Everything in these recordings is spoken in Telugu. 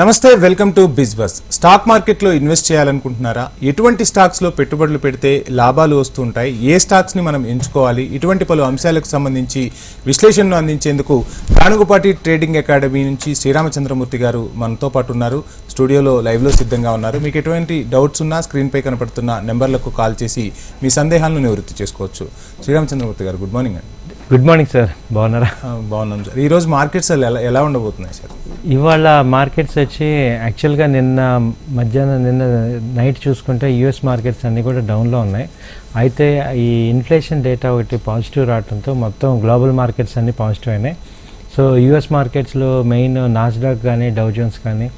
నమస్తే వెల్కమ్ టు బిజ్బస్ స్టాక్ మార్కెట్లో ఇన్వెస్ట్ చేయాలనుకుంటున్నారా? ఎటువంటి స్టాక్స్లో పెట్టుబడులు పెడితే లాభాలు వస్తుంటాయి? ఏ స్టాక్స్ని మనం ఎంచుకోవాలి? ఇటువంటి పలు అంశాలకు సంబంధించి విశ్లేషణను అందించేందుకు కానుగుపాటి ట్రేడింగ్ అకాడమీ నుంచి శ్రీరామచంద్రమూర్తి గారు మనతో పాటు ఉన్నారు. స్టూడియోలో లైవ్లో సిద్ధంగా ఉన్నారు. మీకు ఎటువంటి డౌట్స్ ఉన్నా స్క్రీన్పై కనపడుతున్న నెంబర్లకు కాల్ చేసి మీ సందేహాలను నివృత్తి చేసుకోవచ్చు. శ్రీరామచంద్రమూర్తి గారు గుడ్ మార్నింగ్ అండి. గుడ్ మార్నింగ్ సార్ బాగున్నారా? బాగున్నాం సార్ ఈ రోజు మార్కెట్స్ ఎలా ఎలా ఉండబోతున్నాయి సార్ ఇవాళ మార్కెట్స్ వచ్చి యాక్చువల్గా నిన్న మధ్యాహ్నం నిన్న నైట్ చూసుకుంటే యూఎస్ మార్కెట్స్ అన్నీ కూడా డౌన్లో ఉన్నాయి. అయితే ఈ ఇన్ఫ్లేషన్ డేటా ఒకటి పాజిటివ్ రావడంతో మొత్తం గ్లోబల్ మార్కెట్స్ అన్నీ పాజిటివ్ అయినాయి. సో యూఎస్ మార్కెట్స్లో మెయిన్ నాస్డాక్ కానీ డౌజన్స్ కానీ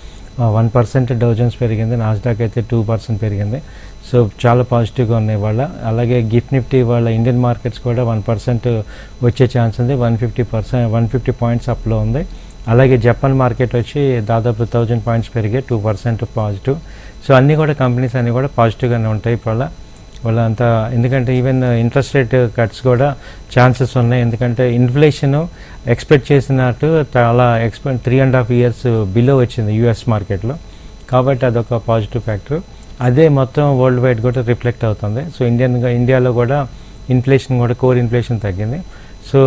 వన్ పర్సెంట్ డౌజన్స్ పెరిగింది నాస్డాక్ అయితే టూ పర్సెంట్ పెరిగింది. సో చాలా పాజిటివ్గా ఉన్నాయి వాళ్ళ. అలాగే గిఫ్ట్ నిఫ్టీ వాళ్ళ ఇండియన్ మార్కెట్స్ కూడా వన్ పర్సెంట్ వచ్చే ఛాన్స్ ఉంది. One fifty percent one fifty points అప్లో ఉంది. అలాగే జపాన్ మార్కెట్ వచ్చి దాదాపు థౌజండ్ పాయింట్స్ పెరిగే టూ పర్సెంట్ పాజిటివ్. సో అన్నీ కూడా కంపెనీస్ అన్నీ కూడా పాజిటివ్గానే ఉంటాయి ఇవాళ వాళ్ళ అంత ఎందుకంటే ఈవెన్ ఇంట్రెస్ట్ రేట్ కట్స్ కూడా ఛాన్సెస్ ఉన్నాయి. ఎందుకంటే ఇన్ఫ్లేషన్ ఎక్స్పెక్ట్ చేసినట్టు చాలా expect three and half years below వచ్చింది యూఎస్ మార్కెట్లో. కాబట్టి అదొక పాజిటివ్ ఫ్యాక్టర్ అదే మొత్తం వరల్డ్ వైడ్ కూడా రిఫ్లెక్ట్ అవుతుంది. సో ఇండియన్గా ఇండియాలో కూడా ఇన్ఫ్లేషన్ కూడా కోర్ ఇన్ఫ్లేషన్ తగ్గింది. సో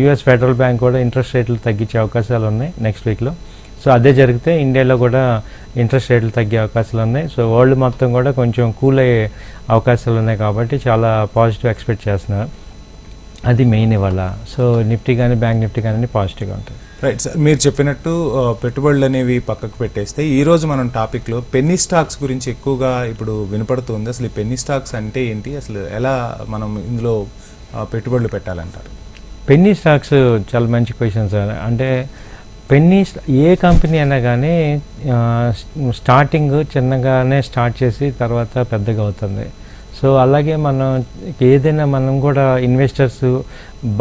యూఎస్ ఫెడరల్ బ్యాంక్ కూడా ఇంట్రెస్ట్ రేట్లు తగ్గించే అవకాశాలు ఉన్నాయి నెక్స్ట్ వీక్లో సో అదే జరిగితే ఇండియాలో కూడా ఇంట్రెస్ట్ రేట్లు తగ్గే అవకాశాలు ఉన్నాయి. సో వరల్డ్ మొత్తం కూడా కొంచెం కూల్ అయ్యే అవకాశాలు ఉన్నాయి కాబట్టి చాలా పాజిటివ్ ఎక్స్పెక్ట్ చేస్తున్నారు. అది మెయిన్ ఇవాళ. సో నిఫ్టీ కానీ బ్యాంక్ నిఫ్టీ కానీ పాజిటివ్గా ఉంటాయి. రైట్ సార్ మీరు చెప్పినట్టు పెట్టుబడులు అనేవి పక్కకు పెట్టేస్తే ఈ రోజు మనం టాపిక్లో పెన్నీ స్టాక్స్ గురించి ఎక్కువగా ఇప్పుడు వినపడుతుంది. అసలు ఈ పెన్నీ స్టాక్స్ అంటే ఏంటి? అసలు ఎలా మనం ఇందులో పెట్టుబడులు పెట్టాలంటారు? పెన్నీ స్టాక్స్ చాలా మంచి క్వశ్చన్ సార్. అంటే పెన్నీ ఏ కంపెనీ అయినా కానీ స్టార్టింగ్ చిన్నగానే స్టార్ట్ చేసి తర్వాత పెద్దగా అవుతుంది. సో అలాగే మనం ఏదైనా మనం కూడా ఇన్వెస్టర్స్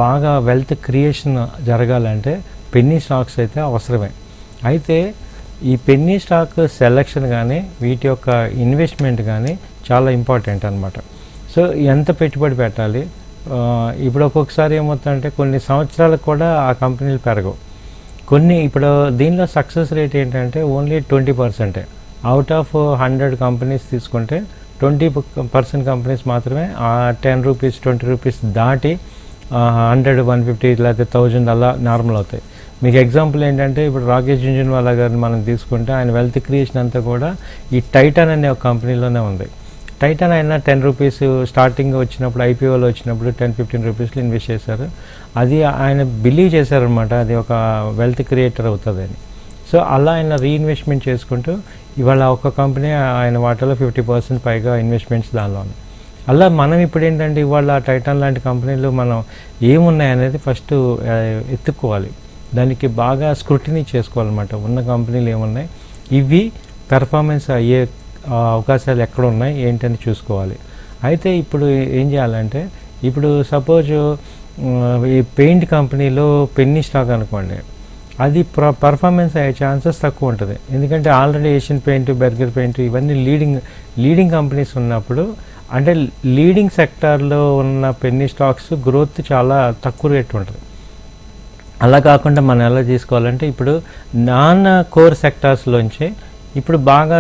బాగా వెల్త్ క్రియేషన్ జరగాలంటే పెన్నీ స్టాక్స్ అయితే అవసరమే. అయితే ఈ పెన్నీ స్టాక్ సెలక్షన్ కానీ వీటి యొక్క ఇన్వెస్ట్మెంట్ కానీ చాలా ఇంపార్టెంట్ అనమాట సో ఎంత పెట్టుబడి పెట్టాలి? ఇప్పుడు ఒక్కొక్కసారి ఏమవుతుందంటే కొన్ని సంవత్సరాలకు కూడా ఆ కంపెనీలు పెరగవు. కొన్ని ఇప్పుడు దీనిలో సక్సెస్ రేట్ ఏంటంటే ఓన్లీ ట్వంటీ పర్సెంటే అవుట్ ఆఫ్ హండ్రెడ్ కంపెనీస్ తీసుకుంటే ట్వంటీ పర్సెంట్ కంపెనీస్ మాత్రమే ఆ టెన్ రూపీస్ ట్వంటీ రూపీస్ దాటి హండ్రెడ్ వన్ ఫిఫ్టీ లేకపోతే థౌజండ్ అలా నార్మల్ అవుతాయి. మీకు ఎగ్జాంపుల్ ఏంటంటే ఇప్పుడు రాకేష్ జుంజున్వాలా గారిని మనం తీసుకుంటే ఆయన వెల్త్ క్రియేషన్ అంతా కూడా ఈ టైటాన్ అనే ఒక కంపెనీలోనే ఉంది. టైటాన్ అయినా టెన్ రూపీస్ స్టార్టింగ్ వచ్చినప్పుడు ఐపీఓలో వచ్చినప్పుడు టెన్ ఫిఫ్టీన్ రూపీస్లో ఇన్వెస్ట్ చేశారు. అది ఆయన బిలీవ్ చేశారనమాట అది ఒక వెల్త్ క్రియేటర్ అవుతుందని. సో అలా ఆయన రీఇన్వెస్ట్మెంట్ చేసుకుంటూ ఇవాళ ఒక కంపెనీ ఆయన వాటిలో ఫిఫ్టీ పర్సెంట్ పైగా ఇన్వెస్ట్మెంట్స్ దానిలో ఉన్నాయి. అలా మనం ఇప్పుడు ఏంటంటే ఇవాళ టైటాన్ లాంటి కంపెనీలు మనం ఏమున్నాయి అనేది ఫస్ట్ ఎత్తుక్కోవాలి. దానికి బాగా స్క్రూటినీ చేసుకోవాలన్నమాట. ఉన్న కంపెనీలు ఏమున్నాయి? ఇవి పెర్ఫార్మెన్స్ అయ్యే అవకాశాలు ఎక్కడ ఉన్నాయి ఏంటని చూసుకోవాలి. అయితే ఇప్పుడు ఏం చేయాలంటే ఇప్పుడు సపోజ్ ఈ పెయింట్ కంపెనీలో పెన్నీ స్టాక్ అనుకోండి అది ప్ర పర్ఫార్మెన్స్ అయ్యే ఛాన్సెస్ తక్కువ ఉంటుంది. ఎందుకంటే already Asian paint Berger paint ఇవన్నీ లీడింగ్ లీడింగ్ కంపెనీస్ ఉన్నప్పుడు అంటే లీడింగ్ సెక్టార్లో ఉన్న పెన్నీ స్టాక్స్ గ్రోత్ చాలా తక్కువ రేట్ ఉంటుంది. అలా కాకుండా మనం ఎలా తీసుకోవాలంటే ఇప్పుడు నాన్ కోర్ సెక్టార్స్లోంచి ఇప్పుడు బాగా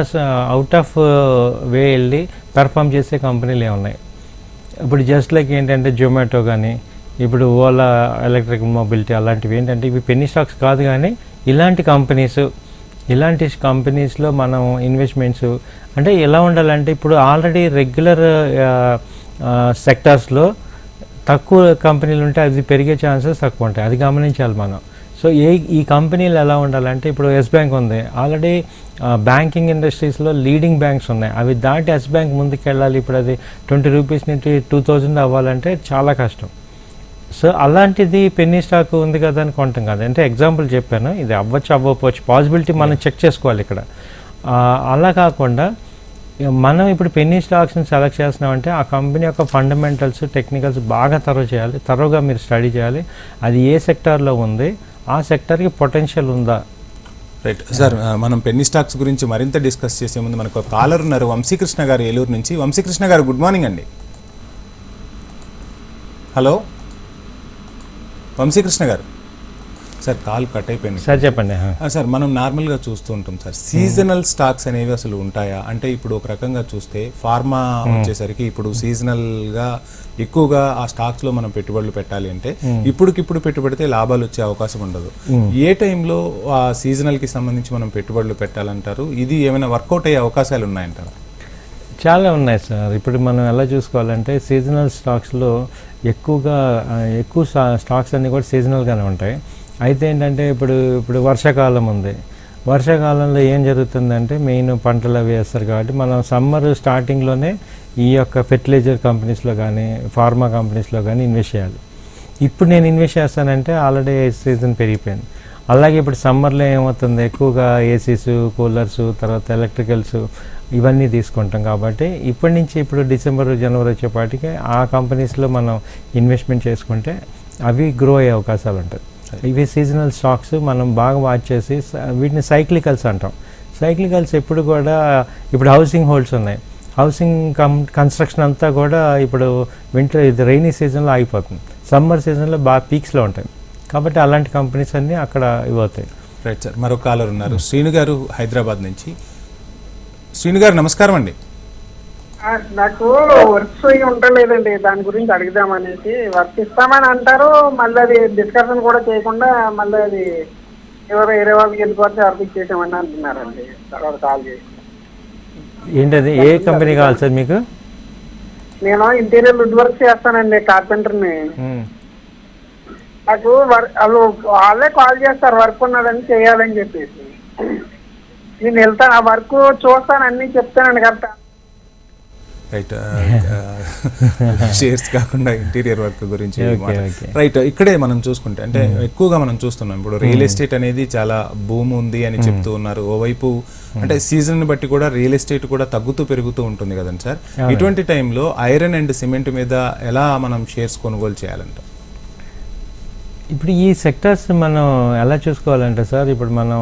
అవుట్ ఆఫ్ వే వెళ్ళి పెర్ఫామ్ చేసే కంపెనీలు ఏమున్నాయి? ఇప్పుడు జస్ట్ లైక్ ఏంటంటే జొమాటో కానీ ఇప్పుడు ఓలా ఎలక్ట్రిక్ మొబిలిటీ అలాంటివి ఏంటంటే ఇవి పెన్నీ స్టాక్స్ కాదు కానీ ఇలాంటి కంపెనీస్ ఇలాంటి కంపెనీస్లో మనం ఇన్వెస్ట్మెంట్స్ అంటే ఎలా ఉండాలంటే ఇప్పుడు ఆల్రెడీ రెగ్యులర్ సెక్టార్స్లో తక్కువ కంపెనీలు ఉంటే అది పెరిగే ఛాన్సెస్ తక్కువ ఉంటాయి. అది గమనించాలి మనం. సో ఏ ఈ కంపెనీలు ఎలా ఉండాలంటే ఇప్పుడు ఎస్ బ్యాంక్ ఉంది. ఆల్రెడీ బ్యాంకింగ్ ఇండస్ట్రీస్లో లీడింగ్ బ్యాంక్స్ ఉన్నాయి. అవి దాటి ఎస్ బ్యాంక్ ముందుకు వెళ్ళాలి ఇప్పుడు అది ట్వంటీ రూపీస్ నుంచి టూ థౌజండ్ అవ్వాలంటే చాలా కష్టం. సో అలాంటిది పెన్నీ స్టాక్ ఉంది కదా అని కొంటాం కదా. అంటే ఎగ్జాంపుల్ చెప్పాను. ఇది అవ్వచ్చు అవ్వకపోవచ్చు. పాసిబిలిటీ మనం చెక్ చేసుకోవాలి ఇక్కడ. అలా కాకుండా మనం ఇప్పుడు పెన్నీ స్టాక్స్ని సెలెక్ట్ చేస్తున్నామంటే ఆ కంపెనీ యొక్క ఫండమెంటల్స్ టెక్నికల్స్ బాగా తరవ చేయాలి. తరోగా మీరు స్టడీ చేయాలి. అది ఏ సెక్టార్లో ఉంది? ఆ సెక్టార్కి పొటెన్షియల్ ఉందా? రైట్. సార్ మనం పెన్నీ స్టాక్స్ గురించి మరింత డిస్కస్ చేసే ముందు మనకు ఒక కాలర్ ఉన్నారు వంశీకృష్ణ గారు ఏలూరు నుంచి. వంశీకృష్ణ గారు గుడ్ మార్నింగ్ అండి. హలో? వంశీకృష్ణ గారు. సార్ కాల్ కట్ అయిపోయింది. సార్ చెప్పండి సార్ మనం నార్మల్గా చూస్తూ ఉంటాం సార్. సీజనల్ స్టాక్స్ అనేవి అసలు ఉంటాయా? అంటే ఇప్పుడు ఒక రకంగా చూస్తే ఫార్మా వచ్చేసరికి ఇప్పుడు సీజనల్గా ఎక్కువగా ఆ స్టాక్స్లో మనం పెట్టుబడులు పెట్టాలి అంటే ఇప్పుడుకిప్పుడు పెట్టుబడితే లాభాలు వచ్చే అవకాశం ఉండదు. ఏ టైంలో ఆ సీజనల్కి సంబంధించి మనం పెట్టుబడులు పెట్టాలంటారు? ఇది ఏమైనా వర్కౌట్ అయ్యే అవకాశాలు ఉన్నాయంటారా? చాలా ఉన్నాయి సార్. ఇప్పుడు మనం ఎలా చూసుకోవాలంటే సీజనల్ స్టాక్స్లో ఎక్కువగా ఎక్కువ స్టా- స్టాక్స్ అన్నీ కూడా సీజనల్గానే ఉంటాయి. అయితే ఏంటంటే ఇప్పుడు ఇప్పుడు వర్షాకాలం ఉంది. వర్షాకాలంలో ఏం జరుగుతుందంటే మెయిన్ పంటలు అవి వేస్తారు కాబట్టి మనం సమ్మర్ స్టార్టింగ్లోనే ఈ యొక్క ఫెర్టిలైజర్ కంపెనీస్లో కానీ ఫార్మా కంపెనీస్లో కానీ ఇన్వెస్ట్ చేయాలి. ఇప్పుడు నేను ఇన్వెస్ట్ చేస్తానంటే ఆల్రెడీ సీజన్ పెరిగిపోయింది. అలాగే ఇప్పుడు సమ్మర్లో ఏమవుతుంది? ఎక్కువగా ఏసీస్ కూలర్స్ తర్వాత ఎలక్ట్రికల్స్ ఇవన్నీ తీసుకుంటాం కాబట్టి ఇప్పటి నుంచి ఇప్పుడు డిసెంబర్ జనవరి వచ్చేపాటికి ఆ కంపెనీస్లో మనం ఇన్వెస్ట్మెంట్ చేసుకుంటే అవి గ్రో అయ్యే అవకాశాలు ఉంటాయి. ఇవి సీజనల్ స్టాక్స్ మనం బాగా వాచ్ చేసి వీటిని సైక్లికల్స్ అంటాం. సైక్లికల్స్ ఎప్పుడు కూడా ఇప్పుడు హౌసింగ్ హోల్డ్స్ ఉన్నాయి. హౌసింగ్ కం కన్స్ట్రక్షన్ అంతా కూడా ఇప్పుడు వింటర్ ఇది రైనీ సీజన్లో ఆగిపోతుంది సమ్మర్ సీజన్లో బాగా పీక్స్లో ఉంటాయి. కాబట్టి అలాంటి కంపెనీస్ అన్నీ అక్కడ ఇవ్వతాయి. రైట్ సార్ మరొక కాలర్ ఉన్నారు. శ్రీను గారు హైదరాబాద్ నుంచి. శ్రీను గారు నమస్కారం అండి. నాకు వర్క్స్ అవి ఉండలేదండి. దాని గురించి అడుగుదామనేసి వర్క్ ఇస్తామని అంటారు. మళ్ళీ అది డిస్కషన్ కూడా చేయకుండా మళ్ళీ అది ఎవరు వేరే వాళ్ళకి వెళ్ళిపోతే వర్క్ ఇచ్చేసామని అంటున్నారండి. తర్వాత కాల్ చేసి. ఏంటది? ఏ కంపెనీ కావాలి సార్ మీకు? నేను ఇంటీరియర్ వుడ్ వర్క్ చేస్తానండి కార్పెంటర్ని. నాకు వాళ్ళు వాళ్ళే కాల్ చేస్తారు వర్క్ ఉన్నదని చేయాలని చెప్పేసి. నేను వెళ్తాను. ఆ వర్క్ చూస్తాను అన్ని చెప్తానండి కరెక్ట్? రైట్ షేర్స్ కాకుండా ఇంటీరియర్ వర్క్ గురించి. రైట్ ఇక్కడే మనం చూసుకుంటే అంటే ఎక్కువగా మనం చూస్తున్నాం. ఇప్పుడు రియల్ ఎస్టేట్ అనేది చాలా భూమి ఉంది అని చెప్తూ ఉన్నారు. ఓవైపు అంటే సీజన్ బట్టి కూడా రియల్ ఎస్టేట్ కూడా తగ్గుతూ పెరుగుతూ ఉంటుంది కదండి సార్? ఇటువంటి టైంలో ఐరన్ అండ్ సిమెంట్ మీద ఎలా మనం షేర్స్ కొనుగోలు చేయాలంట? ఇప్పుడు ఈ సెక్టర్స్ మనం ఎలా చూసుకోవాలంటే సార్? ఇప్పుడు మనం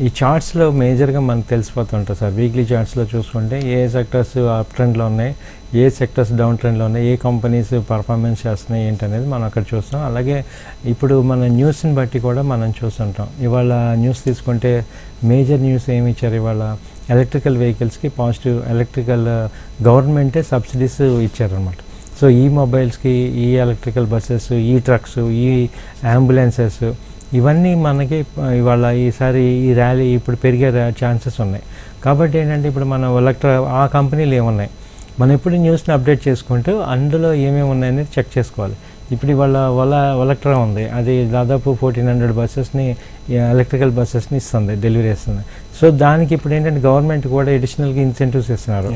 ఈ చార్ట్స్లో మేజర్గా మనకు తెలిసిపోతుంటుంది సార్. వీక్లీ చార్ట్స్లో చూసుకుంటే ఏ సెక్టర్స్ అప్ ట్రెండ్లో ఉన్నాయి ఏ సెక్టర్స్ డౌన్ ట్రెండ్లో ఉన్నాయి ఏ కంపెనీస్ పర్ఫార్మెన్స్ చేస్తున్నాయి ఏంటనేది మనం అక్కడ చూస్తాం. అలాగే ఇప్పుడు మన న్యూస్ని బట్టి కూడా మనం చూస్తుంటాం. ఇవాళ న్యూస్ తీసుకుంటే మేజర్ న్యూస్ ఏమి ఇచ్చారు ఇవాళ? ఎలక్ట్రికల్ వెహికల్స్కి పాజిటివ్ ఎలక్ట్రికల్ గవర్నమెంటే సబ్సిడీస్ ఇచ్చారనమాట సో ఈ మొబైల్స్కి ఈ ఎలక్ట్రికల్ బస్సెస్ ఈ ట్రక్స్ ఈ అంబులెన్సెస్ ఇవన్నీ మనకి ఇవాళ ఈసారి ఈ ర్యాలీ ఇప్పుడు పెరిగే ఛాన్సెస్ ఉన్నాయి. కాబట్టి ఏంటంటే ఇప్పుడు మనం ఎలక్ట్ర ఆ కంపెనీలు ఏమున్నాయి? మనం ఎప్పుడు న్యూస్ని అప్డేట్ చేసుకుంటూ అందులో ఏమేమి ఉన్నాయనేది చెక్ చేసుకోవాలి. ఇప్పుడు ఇవాళ ఒల ఒలక్ట్రా ఉంది. అది దాదాపు ఫోర్టీన్ హండ్రెడ్ బస్సెస్ని ఎలక్ట్రికల్ బస్సెస్ని ఇస్తుంది డెలివరీ ఇస్తుంది. సో దానికి ఇప్పుడు ఏంటంటే గవర్నమెంట్ కూడా అడిషనల్గా ఇన్సెంటివ్స్ ఇస్తున్నారు.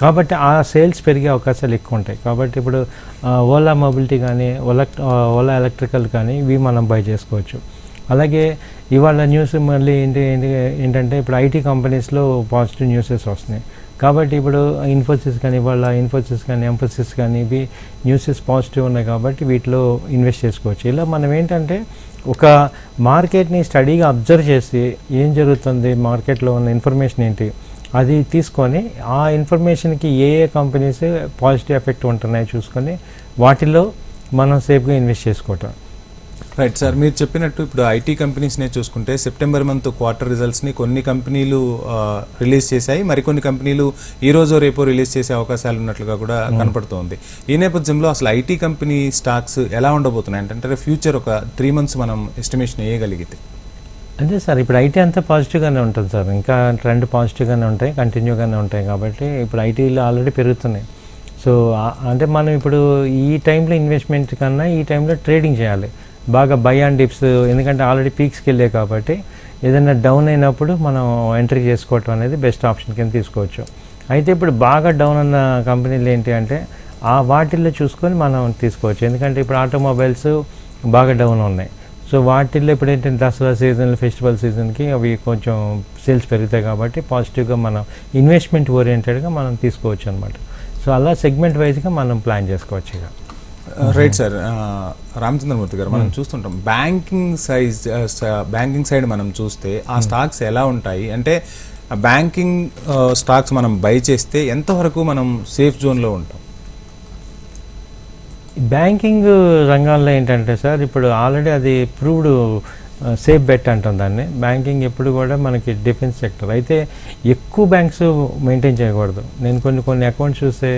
కాబట్టి ఆ సేల్స్ పెరిగే అవకాశాలు ఎక్కువ ఉంటాయి. కాబట్టి ఇప్పుడు ఓలా మొబిలిటీ కానీ ఓలా ఓలా ఎలక్ట్రికల్ కానీ ఇవి మనం బై చేసుకోవచ్చు. అలాగే ఇవాళ న్యూస్ మళ్ళీ ఏంటి ఏంటి ఏంటంటే ఇప్పుడు ఐటీ కంపెనీస్లో పాజిటివ్ న్యూసెస్ వస్తున్నాయి. కాబట్టి ఇప్పుడు ఇన్ఫోసిస్ కానీ ఇవాళ ఇన్ఫోసిస్ కానీ ఎంఫోసిస్ కానీ ఇవి న్యూసెస్ పాజిటివ్ ఉన్నాయి కాబట్టి వీటిలో ఇన్వెస్ట్ చేసుకోవచ్చు. ఇలా మనం ఏంటంటే ఒక మార్కెట్ని స్టడీగా అబ్జర్వ్ చేసి ఏం జరుగుతుంది మార్కెట్లో ఉన్న ఇన్ఫర్మేషన్ ఏంటి అది తీసుకొని ఆ ఇన్ఫర్మేషన్కి ఏ ఏ కంపెనీస్ పాజిటివ్ ఎఫెక్ట్ ఉంటున్నాయో చూసుకొని వాటిలో మనం సేఫ్గా ఇన్వెస్ట్ చేసుకోవటం. రైట్ సార్ మీరు చెప్పినట్టు ఇప్పుడు ఐటీ కంపెనీస్నే చూసుకుంటే సెప్టెంబర్ మంత్ క్వార్టర్ రిజల్ట్స్ని కొన్ని కంపెనీలు రిలీజ్ చేశాయి. మరికొన్ని కంపెనీలు ఈ రోజు రేపు రిలీజ్ చేసే అవకాశాలు ఉన్నట్లుగా కూడా కనపడుతోంది. ఈ నేపథ్యంలో అసలు ఐటీ కంపెనీ స్టాక్స్ ఎలా ఉండబోతున్నాయి? అంటే ఫ్యూచర్ ఒక త్రీ మంత్స్ మనం ఎస్టిమేషన్ వేయగలిగితే. అదే సార్ ఇప్పుడు ఐటీ అంతా పాజిటివ్గానే ఉంటుంది సార్. ఇంకా ట్రెండ్ పాజిటివ్గానే ఉంటాయి కంటిన్యూగానే ఉంటాయి కాబట్టి ఇప్పుడు ఐటీలు ఆల్రెడీ పెరుగుతున్నాయి. సో అంటే మనం ఇప్పుడు ఈ టైంలో ఇన్వెస్ట్మెంట్ కన్నా ఈ టైంలో ట్రేడింగ్ చేయాలి. బాగా బై అండ్ డిప్స్ ఎందుకంటే ఆల్రెడీ పీక్స్కి వెళ్ళాయి కాబట్టి ఏదైనా డౌన్ అయినప్పుడు మనం ఎంట్రీ చేసుకోవటం అనేది బెస్ట్ ఆప్షన్ కింద తీసుకోవచ్చు. అయితే ఇప్పుడు బాగా డౌన్ అన్న కంపెనీలు ఏంటి అంటే ఆ వాటిల్లో చూసుకొని మనం తీసుకోవచ్చు. ఎందుకంటే ఇప్పుడు ఆటోమొబైల్స్ బాగా డౌన్ ఉన్నాయి. సో వాటిల్లో ఇప్పుడు ఏంటంటే దసరా సీజన్ ఫెస్టివల్ సీజన్కి అవి కొంచెం సేల్స్ పెరుగుతాయి కాబట్టి పాజిటివ్గా మనం ఇన్వెస్ట్మెంట్ ఓరియంటెడ్గా మనం తీసుకోవచ్చు అనమాట సో అలా సెగ్మెంట్ వైజ్గా మనం ప్లాన్ చేసుకోవచ్చు ఇక. రైట్ సార్ రామచంద్రమూర్తి గారు మనం చూస్తుంటాం. బ్యాంకింగ్ సైజ్ బ్యాంకింగ్ సైడ్ మనం చూస్తే ఆ స్టాక్స్ ఎలా ఉంటాయి? అంటే బ్యాంకింగ్ స్టాక్స్ మనం బై చేస్తే ఎంతవరకు మనం సేఫ్ జోన్లో ఉంటాం? బ్యాంకింగ్ రంగంలో ఏంటంటే సార్ ఇప్పుడు ఆల్రెడీ అది ప్రూవ్డ్ సేఫ్ బెట్ అంటాం దాన్ని. బ్యాంకింగ్ ఎప్పుడు కూడా మనకి డిఫెన్స్ సెక్టర్. అయితే ఎక్కువ బ్యాంక్స్ మెయింటైన్ చేయకూడదు. నేను కొన్ని కొన్ని అకౌంట్స్ చూస్తే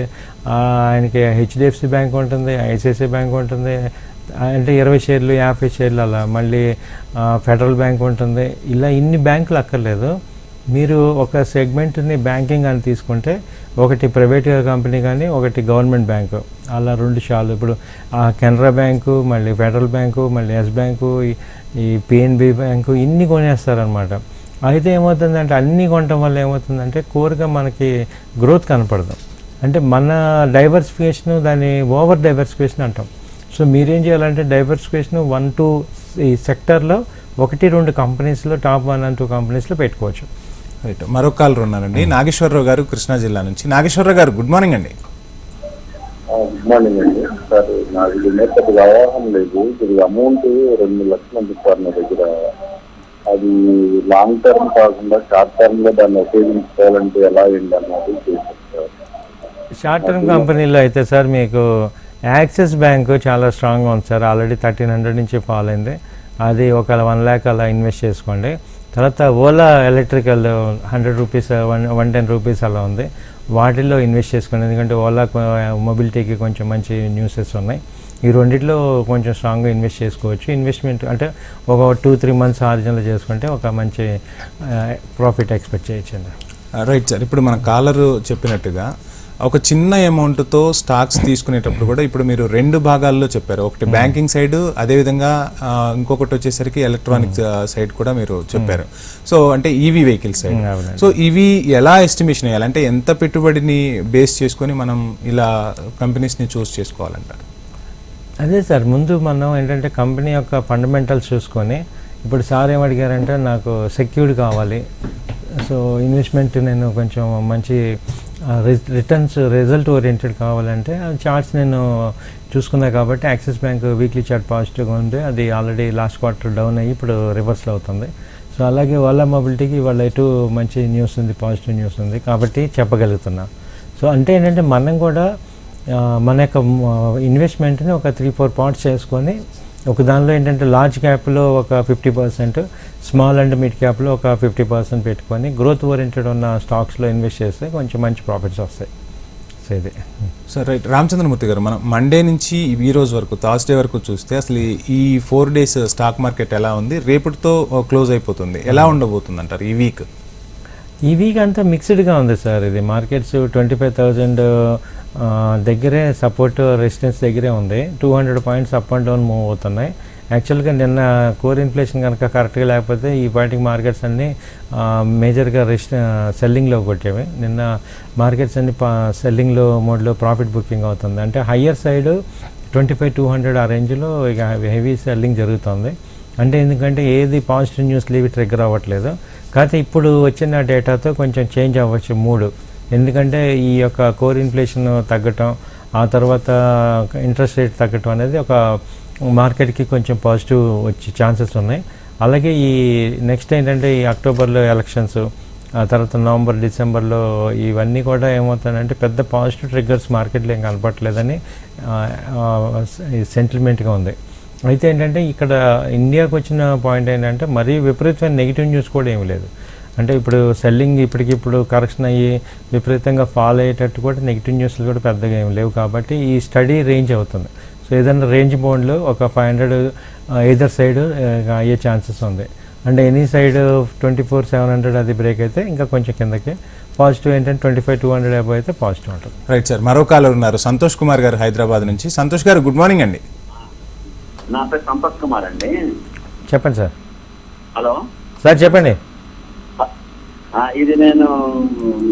ఆయనకి హెచ్డిఎఫ్సి బ్యాంక్ ఉంటుంది ఐసిఐసిఐ బ్యాంక్ ఉంటుంది అంటే ఇరవై షేర్లు యాభై షేర్లు అలా మళ్ళీ ఫెడరల్ బ్యాంక్ ఉంటుంది. ఇలా ఇన్ని బ్యాంకులు అక్కర్లేదు. మీరు ఒక సెగ్మెంట్ని బ్యాంకింగ్ అని తీసుకుంటే ఒకటి ప్రైవేట్ కంపెనీ కానీ ఒకటి గవర్నమెంట్ బ్యాంకు. అలా రెండు షాలు. ఇప్పుడు ఆ కెనరా బ్యాంకు మళ్ళీ ఫెడరల్ బ్యాంకు మళ్ళీ ఎస్ బ్యాంకు ఈ- ఈ పిఎన్బి బ్యాంకు ఇన్ని కొనేస్తారనమాట అయితే ఏమవుతుందంటే అన్నీ కొనటం వల్ల ఏమవుతుందంటే కోరిక మనకి గ్రోత్ కనపడదు. అంటే మన డైవర్సిఫికేషన్ దాన్ని ఓవర్ డైవర్సిఫికేషన్ అంటాం. సో మీరేం చేయాలంటే డైవర్సిఫికేషన్ వన్ టూ ఈ సెక్టర్లో ఒకటి రెండు కంపెనీస్లో టాప్ వన్ అండ్ టూ కంపెనీస్లో పెట్టుకోవచ్చు. రైట్. మరొక కాలర్ ఉన్నారండి నాగేశ్వరరావు గారు కృష్ణా జిల్లా నుంచి. నాగేశ్వరరావు గారు గుడ్ మార్నింగ్ అండి. గుడ్ మార్నింగ్ అండి. సార్ నాకు పెద్దగా అవగాహన లేదు. ఇది అమౌంట్ రెండు లక్షలు ఉంది సార్ నా దగ్గర? అది లాంగ్ టర్మ్ కాకుండా షార్ట్ టర్మ్లో దాన్ని ఉపయోగించుకోవాలంటే ఎలా ఏంటి అన్నది చేశాను సార్. షార్ట్ టర్మ్ కంపెనీలో అయితే సార్ మీకు యాక్సిస్ బ్యాంక్ చాలా స్ట్రాంగ్గా ఉంది సార్. ఆల్రెడీ థర్టీన్ హండ్రెడ్ నుంచి ఫాల్ అయింది. అది ఒక వన్ ల్యాక్ అలా ఇన్వెస్ట్ చేసుకోండి. తర్వాత Ola electrical hundred rupees one one ten rupees అలా ఉంది. వాటిల్లో ఇన్వెస్ట్ చేసుకోండి ఎందుకంటే ఓలా మొబిలిటీకి కొంచెం మంచి న్యూసెస్ ఉన్నాయి. ఈ రెండిట్లో కొంచెం స్ట్రాంగ్గా ఇన్వెస్ట్ చేసుకోవచ్చు. ఇన్వెస్ట్మెంట్ అంటే ఒక టూ త్రీ మంత్స్ ఆరిజినల్ చేసుకుంటే ఒక మంచి ప్రాఫిట్ ఎక్స్పెక్ట్ చేయొచ్చు రైట్ సార్. ఇప్పుడు మన కాలర్ చెప్పినట్టుగా ఒక చిన్న అమౌంట్తో స్టాక్స్ తీసుకునేటప్పుడు కూడా ఇప్పుడు మీరు రెండు భాగాల్లో చెప్పారు. ఒకటి బ్యాంకింగ్ సైడ్ అదేవిధంగా ఇంకొకటి వచ్చేసరికి ఎలక్ట్రానిక్ సైడ్ కూడా మీరు చెప్పారు. సో అంటే ఈవీ వెహికల్ సైడ్. సో ఇవి ఎలా ఎస్టిమేషన్ వేయాలి? అంటే ఎంత పెట్టుబడిని బేస్ చేసుకొని మనం ఇలా కంపెనీస్ని చూస్ చేసుకోవాలంటారు? అదే సార్ ముందు మనం ఏంటంటే కంపెనీ యొక్క ఫండమెంటల్స్ చూసుకొని ఇప్పుడు సార్ ఏం అడిగారంటే నాకు సెక్యూర్డ్ కావాలి. సో ఇన్వెస్ట్మెంట్ నేను కొంచెం మంచి రిటర్న్స్ రిజల్ట్ ఓరియంటెడ్ కావాలంటే చార్ట్స్ నేను చూసుకున్నా కాబట్టి యాక్సిస్ బ్యాంక్ వీక్లీ చార్ట్ పాజిటివ్గా ఉంది. అది ఆల్రెడీ లాస్ట్ క్వార్టర్ డౌన్ అయ్యి ఇప్పుడు రివర్స్లో అవుతుంది. సో అలాగే ఓలా మొబిలిటీకి వాళ్ళ ఎటు మంచి న్యూస్ ఉంది పాజిటివ్ న్యూస్ ఉంది కాబట్టి చెప్పగలుగుతున్నా. సో అంటే ఏంటంటే మనం కూడా మన యొక్క ఇన్వెస్ట్మెంట్ని ఒక త్రీ ఫోర్ పార్ట్స్ చేసుకొని ఒక దానిలో ఏంటంటే లార్జ్ క్యాప్లో ఒక fifty percent small and mid క్యాప్లో ఒక ఫిఫ్టీ పర్సెంట్ పెట్టుకొని గ్రోత్ ఓరియంటెడ్ ఉన్న స్టాక్స్లో ఇన్వెస్ట్ చేస్తే కొంచెం మంచి ప్రాఫిట్స్ వస్తాయి. సో ఇది. సార్ రైట్ రామచంద్రమూర్తి గారు మనం మండే నుంచి ఈ రోజు వరకు థర్స్డే వరకు చూస్తే అసలు ఈ- ఈ ఫోర్ డేస్ స్టాక్ మార్కెట్ ఎలా ఉంది రేపటితో క్లోజ్ అయిపోతుంది. ఎలా ఉండబోతుంది అంటారు ఈ వీక్ ఈ వీక్ అంతా మిక్స్డ్గా ఉంది సార్ ఇది. మార్కెట్స్ ట్వంటీ ఫైవ్ థౌజండ్ దగ్గరే సపోర్ట్ రెసిస్టెన్స్ దగ్గరే ఉంది. Two hundred points up and down move అవుతున్నాయి. యాక్చువల్గా నిన్న కోర్ ఇన్ఫ్లేషన్ కనుక కరెక్ట్గా లేకపోతే ఈ పాటికి మార్కెట్స్ అన్నీ మేజర్గా రెస్ట్ సెల్లింగ్లో కొట్టేవి. నిన్న మార్కెట్స్ అన్ని సెల్లింగ్లో మోడ్లో ప్రాఫిట్ బుకింగ్ అవుతుంది. అంటే higher side twenty five two hundred ఆ రేంజ్లో ఇక హెవీ సెల్లింగ్ జరుగుతుంది. అంటే ఎందుకంటే ఏది పాజిటివ్ న్యూస్ లీవి ట్రిగ్గర్ అవ్వట్లేదు. కాకపోతే ఇప్పుడు వచ్చిన డేటాతో కొంచెం చేంజ్ అవ్వచ్చు మూడు. ఎందుకంటే ఈ యొక్క కోర్ ఇన్ఫ్లేషన్ తగ్గటం ఆ తర్వాత ఇంట్రెస్ట్ రేట్ తగ్గటం అనేది ఒక మార్కెట్కి కొంచెం పాజిటివ్ వచ్చే ఛాన్సెస్ ఉన్నాయి. అలాగే ఈ నెక్స్ట్ ఏంటంటే ఈ అక్టోబర్లో ఎలక్షన్స్ ఆ తర్వాత నవంబర్ డిసెంబర్లో ఇవన్నీ కూడా ఏమవుతాయంటే పెద్ద పాజిటివ్ ట్రిగ్గర్స్ మార్కెట్లో ఏం కనపట్లేదని సెంటిల్మెంట్గా ఉంది. అయితే ఏంటంటే ఇక్కడ ఇండియాకు వచ్చిన పాయింట్ ఏంటంటే మరీ విపరీతమైన నెగిటివ్ న్యూస్ కూడా ఏమీ లేదు. అంటే ఇప్పుడు సెల్లింగ్ ఇప్పటికిప్పుడు కరెక్షన్ అయ్యి విపరీతంగా ఫాల్ అయ్యేటట్టు కూడా నెగిటివ్ న్యూస్లు కూడా పెద్దగా ఏమి లేవు కాబట్టి ఈ స్టడీ రేంజ్ అవుతుంది. సో ఏదైనా రేంజ్ బౌండ్లో ఒక ఫైవ్ హండ్రెడ్ ఎదర్ సైడ్ అయ్యే ఛాన్సెస్ ఉంది. అంటే any side twenty four seven hundred అది బ్రేక్ అయితే ఇంకా కొంచెం కిందకి. పాజిటివ్ ఏంటంటే twenty five two hundred above అయితే పాజిటివ్ ఉంటుంది. రైట్ సార్ మరో కాలర్ ఉన్నారు. సంతోష్ కుమార్ గారు హైదరాబాద్ నుంచి. సంతోష్ గారు గుడ్ మార్నింగ్ అండి. నా పేరు సంపత్ కుమార్ అండి. చెప్పండి సార్ హలో. సార్ చెప్పండి. ఇది నేను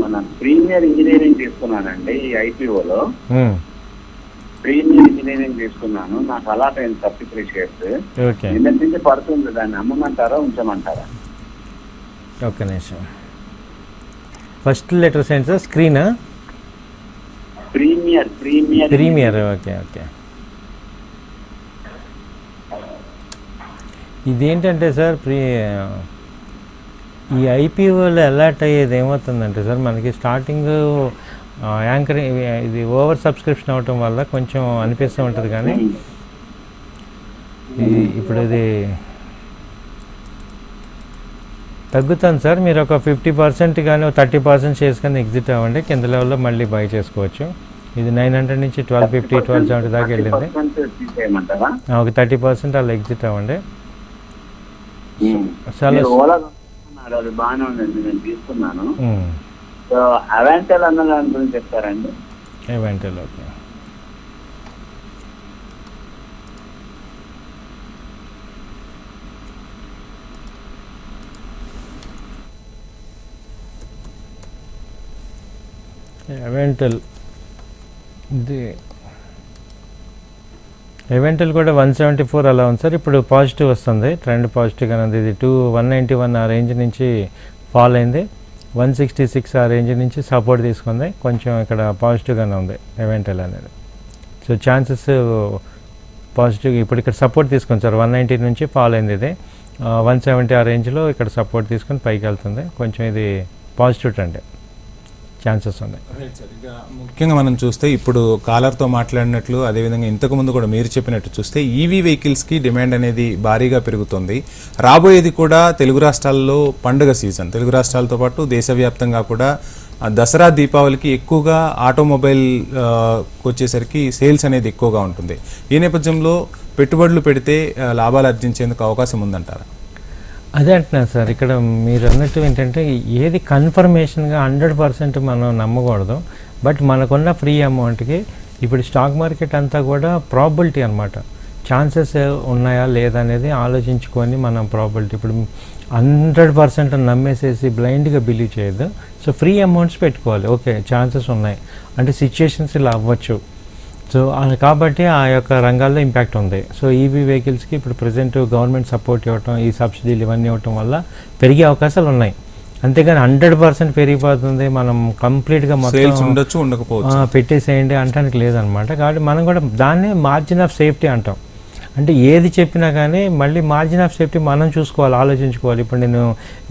మన ప్రీమియర్ ఇంజనీరింగ్ తీసుకున్నానండి ఈ ఐపీఓలో. ప్రీమియర్ ఇంజనీరింగ్ తీసుకున్నాను నాకు అలాట్ అయింది థర్టీ త్రీ షేర్స్ ఓకే నుంచి పడుతుంది దాన్ని అమ్మమంటారా ఉంచమంటారా? ఒక్క నిమిషం. ఫస్ట్ లెటర్స్ ఏంటి sir స్క్రీనా? Premier premier. Premier okay okay. ఇదేంటంటే సార్ ప్రీ ఈ ఐపీఓలో అలర్ట్ అయ్యేది ఏమవుతుందంటే సార్ మనకి స్టార్టింగ్ యాంకర్ ఇది ఓవర్ సబ్స్క్రిప్షన్ అవటం వల్ల కొంచెం అనిపిస్తూ ఉంటుంది కానీ ఇది ఇప్పుడు ఇది తగ్గుతుంది సార్. మీరు ఒక ఫిఫ్టీ పర్సెంట్ కానీ థర్టీ పర్సెంట్ షేర్స్ కానీ ఎగ్జిట్ అవ్వండి. కింద లెవెల్లో మళ్ళీ బై చేసుకోవచ్చు. ఇది నైన్ హండ్రెడ్ నుంచి ట్వెల్వ్ ఫిఫ్టీ ట్వెల్వ్ సెవెంటీ దాకా వెళ్ళింది. 30% తీసేయమంటారా? ఆ, ఒక థర్టీ పర్సెంట్ అలా ఎగ్జిట్ అవ్వండి. చాలా అది బాగానే ఉందండి నేను తీసుకున్నాను. సో అవాంటల్ అన్న దాని గురించి చెప్తారండి? ఈవెంటల్ ఓకే. ఎవెంటల్ ఇది ఎవెంటల్ కూడా వన్ సెవెంటీ ఫోర్ అలా ఉంది సార్. ఇప్పుడు పాజిటివ్ వస్తుంది. ట్రెండ్ పాజిటివ్గా ఉంది. ఇది టూ వన్ నైంటీ వన్ ఆ రేంజ్ నుంచి ఫాల్ అయింది. వన్ సిక్స్టీ సిక్స్ ఆ రేంజ్ నుంచి సపోర్ట్ తీసుకుంది. కొంచెం ఇక్కడ పాజిటివ్గానే ఉంది ఎవెంటల్ అనేది. సో ఛాన్సెస్ పాజిటివ్ ఇప్పుడు ఇక్కడ సపోర్ట్ తీసుకుంది సార్. వన్ నైంటీ నుంచి ఫాల్ అయింది ఇది. వన్ సెవెంటీ ఆ రేంజ్లో ఇక్కడ సపోర్ట్ తీసుకొని పైకి వెళ్తుంది. కొంచెం ఇది పాజిటివ్ ట్రెండ్ ఛాన్సెస్ ఉన్నాయి. ముఖ్యంగా మనం చూస్తే ఇప్పుడు కాలర్తో మాట్లాడినట్లు అదేవిధంగా ఇంతకు ముందు కూడా మీరు చెప్పినట్టు చూస్తే ఈవీ వెహికల్స్కి డిమాండ్ అనేది భారీగా పెరుగుతుంది. రాబోయేది కూడా తెలుగు రాష్ట్రాల్లో పండుగ సీజన్. తెలుగు రాష్ట్రాలతో పాటు దేశవ్యాప్తంగా కూడా దసరా దీపావళికి ఎక్కువగా ఆటోమొబైల్ వచ్చేసరికి సేల్స్ అనేది ఎక్కువగా ఉంటుంది. ఈ నేపథ్యంలో పెట్టుబడులు పెడితే లాభాలు ఆర్జించేందుకు అవకాశం ఉందంటారా? అదే అంటున్నాను సార్. ఇక్కడ మీరు అన్నట్టు ఏంటంటే ఏది కన్ఫర్మేషన్గా హండ్రెడ్ పర్సెంట్ మనం నమ్మకూడదు. బట్ మనకున్న ఫ్రీ అమౌంట్కి ఇప్పుడు స్టాక్ మార్కెట్ అంతా కూడా ప్రాబిలిటీ అనమాట ఛాన్సెస్ ఉన్నాయా లేదా అనేది ఆలోచించుకొని మనం ప్రాబిలిటీ ఇప్పుడు హండ్రెడ్ పర్సెంట్ నమ్మేసేసి బ్లైండ్గా బిలీవ్ చేయొద్దు. సో ఫ్రీ అమౌంట్స్ పెట్టుకోవాలి. ఓకే ఛాన్సెస్ ఉన్నాయి. అంటే సిచ్యుయేషన్స్ ఇలా అవ్వచ్చు. సో కాబట్టి ఆ యొక్క రంగాల్లో ఇంపాక్ట్ ఉంది. సో ఈవీ వెహికల్స్కి ఇప్పుడు ప్రజెంట్ గవర్నమెంట్ సపోర్ట్ ఇవ్వటం ఈ సబ్సిడీలు ఇవన్నీ ఇవ్వటం వల్ల పెరిగే అవకాశాలు ఉన్నాయి. అంతేగాని హండ్రెడ్ పర్సెంట్ పెరిగిపోతుంది. మనం కంప్లీట్గా మొత్తం ఉండొచ్చు ఉండకపోవచ్చు. పెట్టేసేయండి అంటానికి లేదనమాట. కాబట్టి మనం కూడా దాన్నే మార్జిన్ ఆఫ్ సేఫ్టీ అంటాం. అంటే ఏది చెప్పినా కానీ మళ్ళీ మార్జిన్ ఆఫ్ సేఫ్టీ మనం చూసుకోవాలి ఆలోచించుకోవాలి. ఇప్పుడు నేను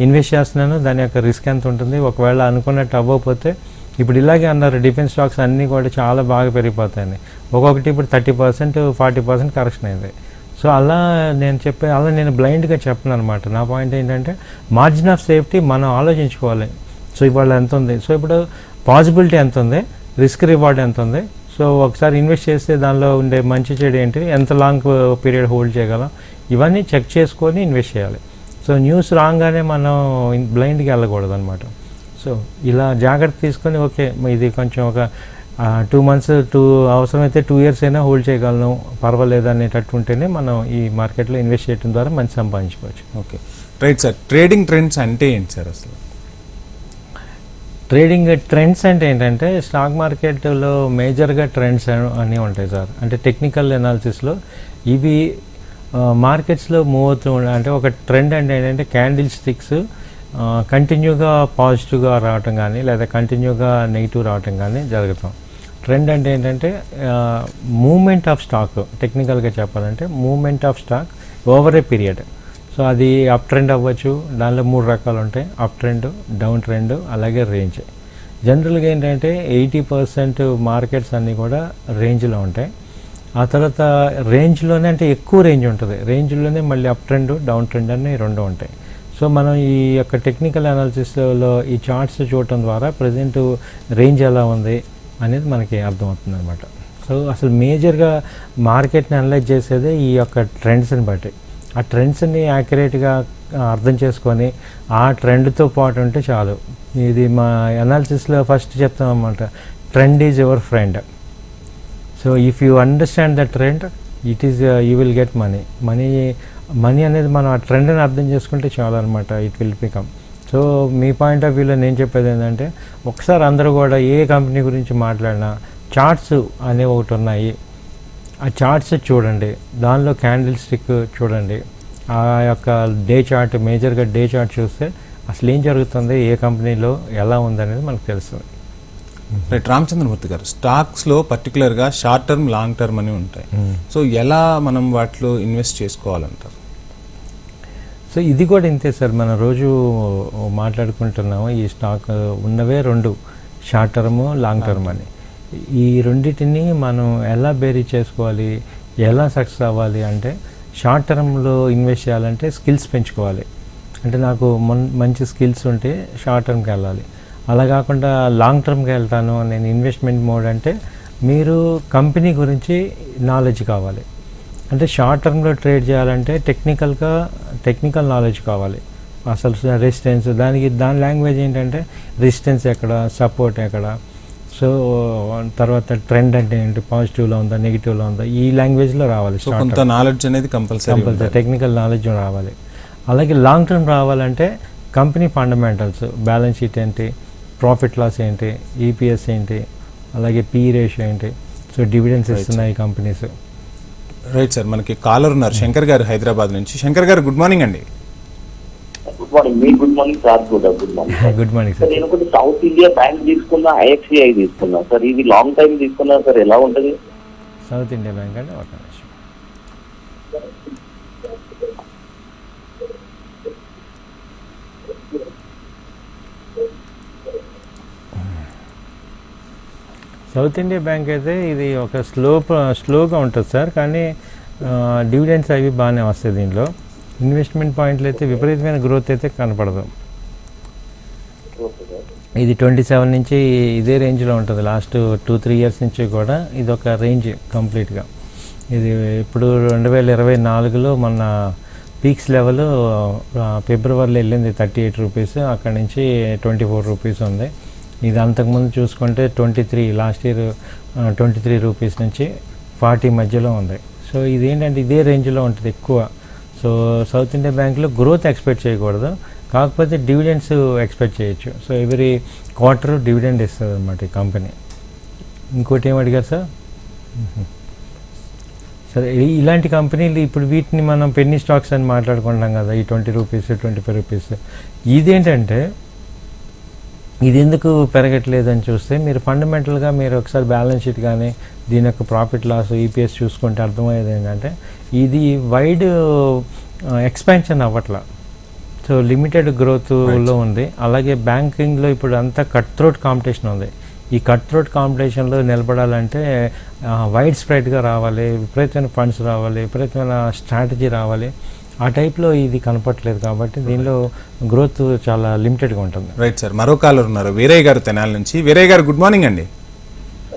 ఇన్వెస్ట్ చేస్తున్నాను దాని యొక్క రిస్క్ ఎంత ఉంటుంది? ఒకవేళ అనుకున్నట్టు అవ్వకపోతే ఇప్పుడు ఇలాగే అన్నారు డిఫెన్స్ స్టాక్స్ అన్నీ కూడా చాలా బాగా పెరిగిపోతాయని. ఒక్కొక్కటి ఇప్పుడు thirty percent forty percent correction అయింది. సో అలా నేను చెప్పే అలా నేను బ్లైండ్గా చెప్పను అనమాట నా పాయింట్ ఏంటంటే మార్జిన్ ఆఫ్ సేఫ్టీ మనం ఆలోచించుకోవాలి. సో ఇవాళ ఎంత ఉంది? సో ఇప్పుడు పాసిబిలిటీ ఎంత ఉంది? రిస్క్ రివార్డ్ ఎంత ఉంది? సో ఒకసారి ఇన్వెస్ట్ చేస్తే దానిలో ఉండే మంచి చెడు ఏంటి ఎంత లాంగ్ పీరియడ్ హోల్డ్ చేయగలం? ఇవన్నీ చెక్ చేసుకొని ఇన్వెస్ట్ చేయాలి. సో న్యూస్ రాగానే మనం బ్లైండ్కి వెళ్ళకూడదు అనమాట సో ఇలా జాగ్రత్త తీసుకొని ఓకే ఇది కొంచెం ఒక టూ మంత్స్ టూ అవసరమైతే టూ ఇయర్స్ అయినా హోల్డ్ చేయగలను పర్వాలేదు అనేటట్టు ఉంటేనే మనం ఈ మార్కెట్లో ఇన్వెస్ట్ చేయడం ద్వారా మంచి సంపాదించుకోవచ్చు. Okay. Right sir trading trends అంటే ఏంటి సార్ అసలు? ట్రేడింగ్ ట్రెండ్స్ అంటే ఏంటంటే స్టాక్ మార్కెట్లో మేజర్గా ట్రెండ్స్ అన్నీ ఉంటాయి సార్. అంటే టెక్నికల్ ఎనాలిసిస్లో ఇవి మార్కెట్స్లో మూవ్ అవుతూ అంటే ఒక ట్రెండ్ అంటే ఏంటంటే క్యాండిల్ స్టిక్స్ కంటిన్యూగా పాజిటివ్గా రావటం కానీ లేదా కంటిన్యూగా నెగిటివ్ రావటం కానీ జరుగుతాం. ట్రెండ్ అంటే ఏంటంటే మూమెంట్ ఆఫ్ స్టాక్ టెక్నికల్గా చెప్పాలంటే movement of stock over a period so అది అప్ ట్రెండ్ అవ్వచ్చు దానిలో మూడు రకాలు ఉంటాయి. అప్ ట్రెండ్ డౌన్ ట్రెండ్ అలాగే రేంజ్ జనరల్గా ఏంటంటే ఎయిటీ పర్సెంట్ మార్కెట్స్ అన్నీ కూడా రేంజ్లో ఉంటాయి. ఆ తర్వాత రేంజ్లోనే అంటే ఎక్కువ రేంజ్ ఉంటుంది. రేంజ్లోనే మళ్ళీ అప్ ట్రెండ్ డౌన్ ట్రెండ్ అనే రెండు ఉంటాయి. సో మనం ఈ యొక్క టెక్నికల్ అనాలిసిస్లో ఈ చార్ట్స్ చూడటం ద్వారా ప్రజెంట్ రేంజ్ ఎలా ఉంది అనేది మనకి అర్థమవుతుంది అనమాట సో అసలు మేజర్గా మార్కెట్ని అనలైజ్ చేసేదే ఈ యొక్క ట్రెండ్స్ని బట్టి. ఆ ట్రెండ్స్ని యాక్యురేట్గా అర్థం చేసుకొని ఆ ట్రెండ్తో పాటు ఉంటే చాలు. ఇది మా అనాలిసిస్లో ఫస్ట్ చెప్తాం అన్నమాట. Trend is your friend so if you understand the trend it is you will get money money money అనేది మనం ఆ ట్రెండ్ని అర్థం చేసుకుంటే చాలు అనమాట ఇట్ విల్ బికమ్ సో మీ పాయింట్ ఆఫ్ వ్యూలో నేను చెప్పేది ఏంటంటే ఒకసారి అందరూ కూడా ఏ కంపెనీ గురించి మాట్లాడినా చార్ట్స్ అనేవి ఒకటి ఉన్నాయి. ఆ చార్ట్స్ చూడండి దానిలో క్యాండిల్ స్టిక్ చూడండి. ఆ యొక్క డే చార్ట్ మేజర్గా డే చార్ట్ చూస్తే అసలు ఏం జరుగుతుంది ఏ కంపెనీలో ఎలా ఉందనేది మనకు తెలుస్తుంది. రైట్ రామచంద్రమూర్తి గారు స్టాక్స్లో పర్టికులర్గా షార్ట్ టర్మ్ లాంగ్ టర్మ్ అని ఉంటాయి. సో ఎలా మనం వాటిలో ఇన్వెస్ట్ చేసుకోవాలంటారు? సో ఇది కూడా ఇంతే సార్ మనం రోజు మాట్లాడుకుంటున్నాము ఈ స్టాక్ ఉన్నవే రెండు షార్ట్ టర్మ్ లాంగ్ టర్మ్ అని. ఈ రెండింటిని మనం ఎలా బేరీ చేసుకోవాలి ఎలా సక్సెస్ అవ్వాలి అంటే షార్ట్ టర్మ్లో ఇన్వెస్ట్ చేయాలంటే స్కిల్స్ పెంచుకోవాలి. అంటే నాకు మంచి స్కిల్స్ ఉంటే షార్ట్ టర్మ్కి వెళ్ళాలి. అలా కాకుండా లాంగ్ టర్మ్కి వెళ్తాను నేను ఇన్వెస్ట్మెంట్ మోడ్ అంటే మీరు కంపెనీ గురించి నాలెడ్జ్ కావాలి. అంటే షార్ట్ టర్మ్లో ట్రేడ్ చేయాలంటే టెక్నికల్గా టెక్నికల్ నాలెడ్జ్ కావాలి. అసలు రెసిస్టెన్స్ దానికి దాని లాంగ్వేజ్ ఏంటంటే రెసిస్టెన్స్ ఎక్కడ సపోర్ట్ ఎక్కడ. సో తర్వాత ట్రెండ్ అంటే ఏంటి పాజిటివ్లో ఉందా నెగిటివ్లో ఉందా ఈ లాంగ్వేజ్లో రావాలి సో కొంత. నాలెడ్జ్ అనేది కంపల్సరీ కంపల్సరీ టెక్నికల్ నాలెడ్జ్ రావాలి. అలాగే లాంగ్ టర్మ్ రావాలంటే కంపెనీ ఫండమెంటల్స్ బ్యాలెన్స్ షీట్ ఏంటి ప్రాఫిట్ లాస్ ఏంటి? ఈపీఎస్ ఏంటి? అలాగే పీ రేషియో ఏంటి? సో డివిడెన్స్ ఇస్తున్నాయి కంపెనీస్ రైట్ సార్ మనకి కాలర్ ఉన్నారు. శంకర్ గారు హైదరాబాద్ నుంచి. శంకర్ గారు గుడ్ మార్నింగ్ అండి. గుడ్ మార్నింగ్ మీ గుడ్ మార్నింగ్ సార్ కూడా good morning. Good morning sir నేను ఒకటి సౌత్ ఇండియా బ్యాంక్ తీసుకున్నా ఐఎఫ్సిఐ తీసుకున్నా. సార్ ఇది లాంగ్ టైం తీసుకున్నా సార్ ఎలా ఉంటది? సౌత్ ఇండియా బ్యాంక్ అంటే ఒక నిమిషం సౌత్ ఇండియా బ్యాంక్ అయితే ఇది ఒక స్లో స్లోగా ఉంటుంది సార్. కానీ డివిడెండ్స్ అవి బాగానే వస్తాయి దీంట్లో. ఇన్వెస్ట్మెంట్ పాయింట్లు అయితే విపరీతమైన గ్రోత్ అయితే కనపడదు. ఇది ట్వంటీ సెవెన్ నుంచి ఇదే రేంజ్లో ఉంటుంది. లాస్ట్ టూ త్రీ ఇయర్స్ నుంచి కూడా ఇది ఒక రేంజ్ కంప్లీట్గా. ఇది ఇప్పుడు రెండు వేల ఇరవై నాలుగులో మన పీక్స్ లెవెల్ ఫిబ్రవరిలో వెళ్ళింది థర్టీ ఎయిట్ రూపీస్. అక్కడ నుంచి ట్వంటీ ఫోర్ రూపీస్ ఉంది. ఇది అంతకుముందు చూసుకుంటే twenty three last year twenty three rupees నుంచి ఫార్టీ మధ్యలో ఉంది. సో ఇది ఏంటంటే ఇదే రేంజ్లో ఉంటుంది ఎక్కువ. సో సౌత్ ఇండియా బ్యాంక్లో గ్రోత్ ఎక్స్పెక్ట్ చేయకూడదు. కాకపోతే డివిడెండ్స్ ఎక్స్పెక్ట్ చేయొచ్చు. సో ఎవ్రీ క్వార్టర్ డివిడెండ్ ఇస్తుంది అనమాట ఈ కంపెనీ. ఇంకోటి ఏం అడిగారు సార్? సరే ఇలాంటి కంపెనీలు ఇప్పుడు వీటిని మనం పెన్నీ స్టాక్స్ అని మాట్లాడుకుంటాం కదా ఈ twenty rupees twenty five rupees. ఇదేంటంటే ఇది ఎందుకు పెరగట్లేదు అని చూస్తే మీరు ఫండమెంటల్గా మీరు ఒకసారి బ్యాలెన్స్ షీట్ కానీ దీని యొక్క ప్రాఫిట్ లాస్ ఈపీఎస్ చూసుకుంటే అర్థమయ్యేది ఏంటంటే ఇది వైడ్ ఎక్స్పాన్షన్ అవ్వట్లా. సో లిమిటెడ్ గ్రోత్లో ఉంది. అలాగే బ్యాంకింగ్లో ఇప్పుడు అంతా కట్ త్రోట్ కాంపిటీషన్ ఉంది. ఈ కట్ త్రోట్ కాంపిటీషన్లో నిలబడాలంటే వైడ్ స్ప్రెడ్గా రావాలి విపరీతమైన ఫండ్స్ రావాలి విపరీతమైన స్ట్రాటజీ రావాలి. ఆ టైప్లో ఇది కనపట్లేదు కాబట్టి దీనిలో గ్రోత్ చాలా లిమిటెడ్గా ఉంటుంది. రైట్ సార్ మరో కాలర్ ఉన్నారు. వీరయ్య గారు తెనాల నుంచి. వీరయ్య గారు గుడ్ మార్నింగ్ అండి.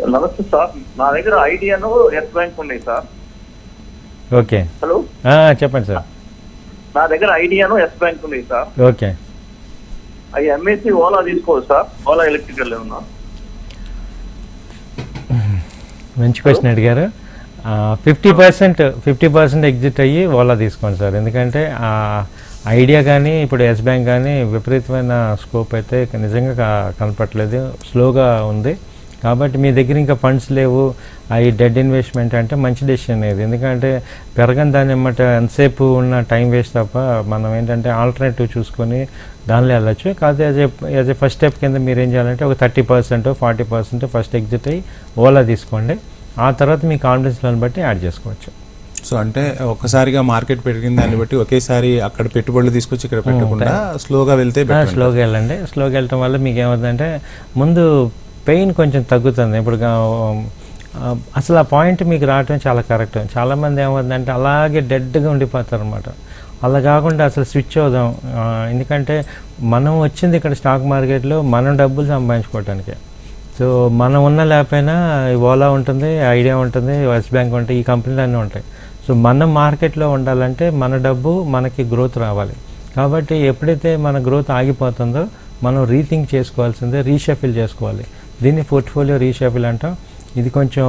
నమస్తే సార్. నా దగ్గర ఐడియాను ఎస్ బ్యాంక్ ఉన్నాయి సార్. ఓకే. హలో? ఆ, చెప్పండి సార్. నా దగ్గర ఐడియాను ఎస్ బ్యాంక్ ఉన్నాయి సార్. ఓకే. అవి ఎంఎస్సి ఓలా తీసుకోవచ్చు సార్. ఓలా ఎలక్ట్రికల్ ఏమన్నా? మంచి క్వశ్చన్ అడిగారు. Fifty percent fifty percent exit అయ్యి ఓలా తీసుకోండి సార్. ఎందుకంటే ఐడియా కానీ ఇప్పుడు ఎస్ బ్యాంక్ కానీ విపరీతమైన స్కోప్ అయితే నిజంగా క- కనపట్లేదు స్లోగా ఉంది. కాబట్టి మీ దగ్గర ఇంకా ఫండ్స్ లేవు. ఈ డెడ్ ఇన్వెస్ట్మెంట్ అంటే మంచి డెసిషన్ ఇది. ఎందుకంటే పెరగని దాని ఎమ్మట ఎంతసేపు ఉన్న టైం వేస్ట్ తప్ప మనం ఏంటంటే ఆల్టర్నేటివ్ చూసుకొని దానిలో వెళ్ళచ్చు. కాకపోతే as a as a first step కింద మీరు ఏం చేయాలంటే ఒక thirty percent forty percent first exit అయ్యి ఓలా తీసుకోండి. ఆ తర్వాత మీ కాన్ఫిడెన్స్ లెవెల్ బట్టి యాడ్ చేసుకోవచ్చు. సో అంటే ఒక్కసారిగా మార్కెట్ పెరిగిన దాన్ని బట్టి ఒకేసారి అక్కడ పెట్టుబడులు తీసుకొచ్చి ఇక్కడ పెట్టకుండా స్లోగా వెళ్తే. స్లోగా వెళ్ళండి. స్లోగా వెళ్ళటం వల్ల మీకు ఏమవుతుందంటే ముందు పెయిన్ కొంచెం తగ్గుతుంది. ఇప్పుడు అసలు ఆ పాయింట్ మీకు రావటం చాలా కరెక్ట్ చాలామంది ఏమవుతుందంటే అలాగే డెడ్గా ఉండిపోతారు అనమాట అలా కాకుండా అసలు స్విచ్ అవుదాం. ఎందుకంటే మనం వచ్చింది ఇక్కడ స్టాక్ మార్కెట్లో మనం డబ్బులు సంపాదించుకోవటానికి. సో మనం ఉన్న లేకపోయినా ఓలా ఉంటుంది ఐడియా ఉంటుంది వెస్ట్ బ్యాంక్ ఉంటాయి ఈ కంపెనీలు అన్నీ ఉంటాయి. సో మనం మార్కెట్లో ఉండాలంటే మన డబ్బు మనకి గ్రోత్ రావాలి. కాబట్టి ఎప్పుడైతే మన గ్రోత్ ఆగిపోతుందో మనం రీథింక్ చేసుకోవాల్సిందే రీషఫిల్ చేసుకోవాలి. దీన్ని పోర్ట్ఫోలియో రీషఫిల్ అంటాం. ఇది కొంచెం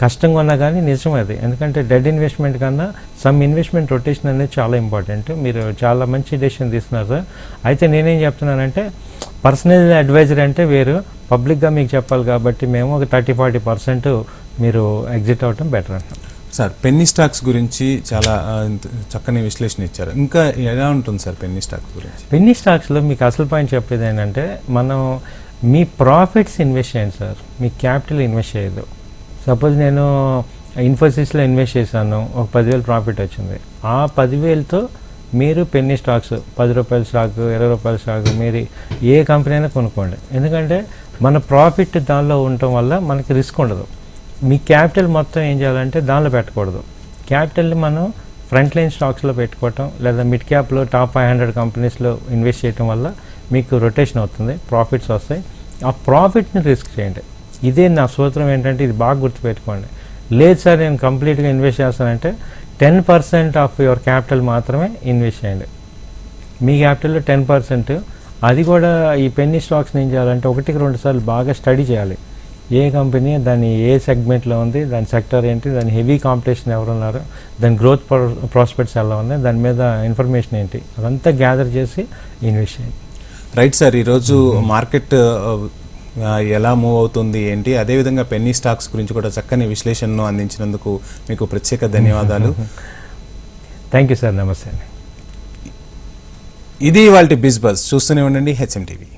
కష్టంగా ఉన్నా కానీ నిజం అది. ఎందుకంటే డెడ్ ఇన్వెస్ట్మెంట్ కన్నా సమ్ ఇన్వెస్ట్మెంట్ రొటేషన్ అనేది చాలా ఇంపార్టెంట్. మీరు చాలా మంచి డెసిషన్ తీసుకున్నారు సార్. అయితే నేనేం చెప్తున్నానంటే పర్సనల్ అడ్వైజర్ అంటే వేరు. పబ్లిక్గా మీకు చెప్పాలి కాబట్టి మేము ఒక థర్టీ ఫార్టీ పర్సెంట్ మీరు ఎగ్జిట్ అవ్వటం బెటర్ అంటాం. సార్ పెన్నీ స్టాక్స్ గురించి చాలా చక్కని విశ్లేషణ ఇచ్చారు. ఇంకా ఎలా ఉంటుంది సార్ పెన్నీ స్టాక్స్ గురించి? పెన్నీ స్టాక్స్లో మీకు అసలు పాయింట్ చెప్పేది ఏంటంటే మనం మీ ప్రాఫిట్స్ ఇన్వెస్ట్ చేయండి సార్. మీ క్యాపిటల్ ఇన్వెస్ట్ చేయదు సపోజ్ నేను ఇన్ఫోసిస్లో ఇన్వెస్ట్ చేశాను ఒక పదివేలు ప్రాఫిట్ వచ్చింది. ఆ పదివేలతో మీరు పెన్ని స్టాక్స్ పది రూపాయల స్టాక్ ఇరవై రూపాయల స్టాక్ మీరు ఏ కంపెనీ అయినా కొనుక్కోండి. ఎందుకంటే మన ప్రాఫిట్ దానిలో ఉండటం వల్ల మనకి రిస్క్ ఉండదు. మీ క్యాపిటల్ మొత్తం ఏం చేయాలంటే దానిలో పెట్టకూడదు. క్యాపిటల్ని మనం ఫ్రంట్ లైన్ స్టాక్స్లో పెట్టుకోవటం లేదా మిడ్ క్యాప్లో టాప్ ఫైవ్ హండ్రెడ్ కంపెనీస్లో ఇన్వెస్ట్ చేయటం వల్ల మీకు రొటేషన్ అవుతుంది ప్రాఫిట్స్ వస్తాయి. ఆ ప్రాఫిట్ని రిస్క్ చేయండి. ఇదే నా సూత్రం ఏంటంటే ఇది బాగా గుర్తుపెట్టుకోండి. లేదు సార్ నేను కంప్లీట్గా ఇన్వెస్ట్ చేస్తానంటే ten percent of your capital మాత్రమే ఇన్వెస్ట్ చేయండి. మీ క్యాపిటల్లో టెన్ పర్సెంట్. అది కూడా ఈ పెన్నీ స్టాక్స్ని ఏం చేయాలంటే ఒకటికి రెండు సార్లు బాగా స్టడీ చేయాలి. ఏ కంపెనీ దాని ఏ సెగ్మెంట్లో ఉంది దాని సెక్టర్ ఏంటి దాని హెవీ కాంపిటీషన్ ఎవరు ఉన్నారు దాని గ్రోత్ ప్రాస్పెక్ట్స్ ఎలా ఉన్నాయి దాని మీద ఇన్ఫర్మేషన్ ఏంటి అదంతా గ్యాదర్ చేసి ఇన్వెస్ట్ చేయండి. రైట్ సార్ ఈరోజు మార్కెట్ ఎలా మూవ్ అవుతుంది ఏంటి? అదేవిధంగా పెన్నీ స్టాక్స్ గురించి కూడా చక్కని విశ్లేషణను అందించినందుకు మీకు ప్రత్యేక ధన్యవాదాలు. థ్యాంక్ యూ సార్ నమస్తే ఇది వాళ్ళ బిజ్ బస్ చూస్తూనే ఉండండి హెచ్ఎం టీవీ